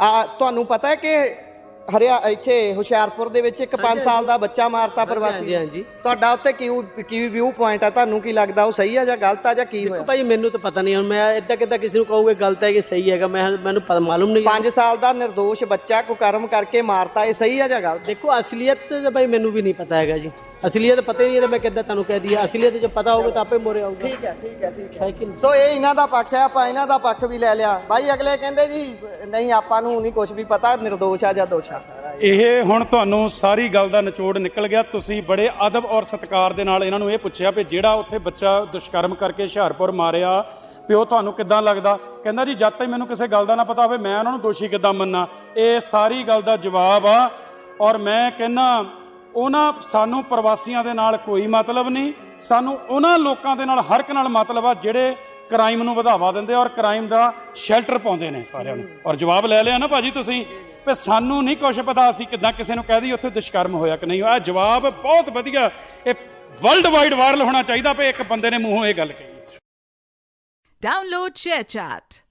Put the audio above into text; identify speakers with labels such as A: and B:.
A: ਆ ਤੁਹਾਨੂੰ ਪਤਾ ਹੈ ਕਿ ਹਰਿਆ ਇੱਥੇ ਹੁਸ਼ਿਆਰਪੁਰ ਦੇ ਵਿੱਚ ਇੱਕ 5 ਸਾਲ ਦਾ ਬੱਚਾ ਮਾਰਤਾ ਪ੍ਰਵਾਸੀ।
B: ਹਾਂਜੀ ਹਾਂਜੀ।
A: ਤੁਹਾਡਾ ਉੱਥੇ ਕਿਉਂ ਕੀ ਵਿਊ ਪੁਆਇੰਟ ਆ? ਤੁਹਾਨੂੰ ਕੀ ਲੱਗਦਾ ਉਹ ਸਹੀ ਆ ਜਾਂ ਗਲਤ ਆ ਜਾਂ ਕੀ ਹੋਇਆ?
B: ਭਾਈ ਮੈਨੂੰ ਤਾਂ ਪਤਾ ਨਹੀਂ। ਹੁਣ ਮੈਂ ਇੱਦਾਂ ਕਿੱਦਾਂ ਕਿਸੇ ਨੂੰ ਕਹੂੰਗਾ ਗਲਤ ਹੈ ਕਿ ਸਹੀ ਹੈਗਾ ਮੈਂ ਮੈਨੂੰ ਪਤਾ ਮਾਲੂਮ ਨਹੀਂ
A: 5 ਸਾਲ ਦਾ ਨਿਰਦੋਸ਼ ਬੱਚਾ ਕੁਕਰਮ ਕਰਕੇ ਮਾਰਤਾ ਇਹ ਸਹੀ ਆ ਜਾਂ ਗਲਤ?
B: ਦੇਖੋ ਅਸਲੀਅਤ ਤੇ ਭਾਈ ਮੈਨੂੰ ਵੀ ਨਹੀਂ ਪਤਾ ਹੈਗਾ ਜੀ। ਅਸਲੀਅਤ ਪਤਾ ਹੀ ਨਹੀਂ ਤਾਂ ਮੈਂ ਕਿੱਦਾਂ ਤੁਹਾਨੂੰ ਕਹਿ ਦਿਆ ਅਸਲੀਅਤ ਜੇ ਪਤਾ ਹੋਵੇ ਤਾਂ ਆਪੇ ਮੋਰੇ ਆਊਗਾ।
A: ਠੀਕ ਹੈ ਠੀਕ ਹੈ ਠੀਕ
B: ਹੈ।
A: ਸੋ ਇਹ ਇਹਨਾਂ ਦਾ ਪੱਖ ਹੈ ਆਪਾਂ ਇਹਨਾਂ ਦਾ ਪੱਖ ਵੀ ਲੈ ਲਿਆ। ਬਾਈ ਅਗਲੇ ਕਹਿੰਦੇ ਜੀ ਨਹੀਂ ਆਪਾਂ ਨੂੰ ਨਹੀਂ ਕੁਝ ਵੀ ਪਤਾ ਨਿਰਦੋਸ਼ ਆ ਜਾਂ ਦੋਸ਼ ਆ?
C: ਇਹ ਹੁਣ ਤੁਹਾਨੂੰ ਸਾਰੀ ਗੱਲ ਦਾ ਨਿਚੋੜ ਨਿਕਲ ਗਿਆ। ਤੁਸੀਂ ਬੜੇ ਅਦਬ ਔਰ ਸਤਿਕਾਰ ਦੇ ਨਾਲ ਇਹਨਾਂ ਨੂੰ ਇਹ ਪੁੱਛਿਆ ਵੀ ਜਿਹੜਾ ਉੱਥੇ ਬੱਚਾ ਦੁਸ਼ਕਰਮ ਕਰਕੇ ਹੁਸ਼ਿਆਰਪੁਰ ਮਾਰਿਆ ਪਿਓ ਤੁਹਾਨੂੰ ਕਿੱਦਾਂ ਲੱਗਦਾ? ਕਹਿੰਦਾ ਜੀ, ਜਦ ਤੱਕ ਮੈਨੂੰ ਕਿਸੇ ਗੱਲ ਦਾ ਨਾ ਪਤਾ ਹੋਵੇ, ਮੈਂ ਉਹਨਾਂ ਨੂੰ ਦੋਸ਼ੀ ਕਿੱਦਾਂ ਮੰਨਾਂ? ਇਹ ਸਾਰੀ ਗੱਲ ਦਾ ਜਵਾਬ ਆ ਔਰ ਮੈਂ ਕਹਿੰਨਾ ਉਹਨਾਂ ਸਾਨੂੰ ਪ੍ਰਵਾਸੀਆਂ ਦੇ ਨਾਲ ਕੋਈ ਮਤਲਬ ਨਹੀਂ, ਸਾਨੂੰ ਉਹਨਾਂ ਲੋਕਾਂ ਦੇ ਨਾਲ ਹਰ ਇੱਕ ਨਾਲ ਮਤਲਬ ਆ ਜਿਹੜੇ ਕ੍ਰਾਈਮ ਨੂੰ ਵਧਾਵਾ ਦਿੰਦੇ ਔਰ ਕ੍ਰਾਈਮ ਦਾ ਸ਼ੈਲਟਰ ਪਾਉਂਦੇ ਨੇ ਸਾਰਿਆਂ ਨੂੰ। ਔਰ ਜਵਾਬ ਲੈ ਲਿਆ ਨਾ ਭਾਜੀ ਤੁਸੀਂ? ਵੀ ਸਾਨੂੰ ਨਹੀਂ ਕੁਝ ਪਤਾ ਅਸੀਂ ਕਿਦਾਂ ਕਿਸੇ ਨੂੰ ਕਹਿ ਦਈਏ ਉੱਥੇ ਦੁਸ਼ਕਰਮ ਹੋਇਆ ਕਿ ਨਹੀਂ ਹੋਇਆ। ਜਵਾਬ ਬਹੁਤ ਵਧੀਆ। ਇਹ ਵਰਲਡ ਵਾਈਡ ਵਾਇਰਲ ਹੋਣਾ ਚਾਹੀਦਾ ਵੀ ਇੱਕ ਬੰਦੇ ਨੇ ਮੂੰਹੋਂ ਇਹ ਗੱਲ ਕਹੀ
D: Download ShareChat.